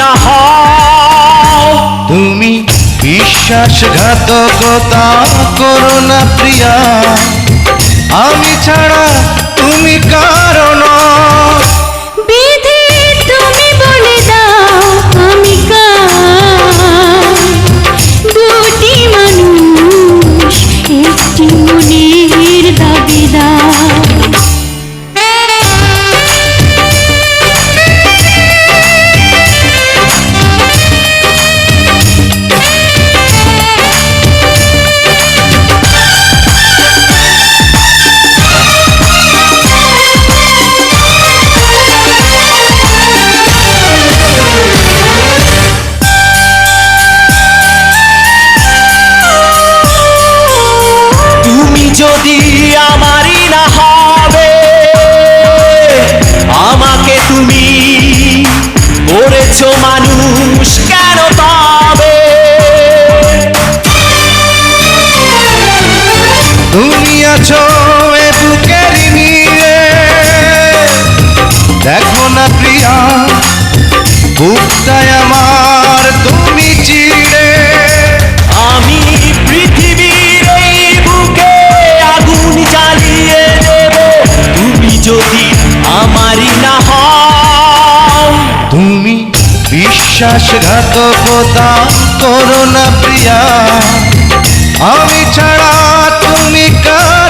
না হও। তুমি বিশ্বাসঘাতকতা করো না প্রিয়া। আমি ছাড়া তুমি কারও দিয়া বুকটায় আমার তুমি চিড়ে। আমি পৃথিবীর এই বুকে আগুন জ্বালিয়ে দেব। তুমি যদি আমারই না হও। তুমি বিশ্বাসঘাতকতা করো না প্রিয়া। আমি ছাড়া তুমি কার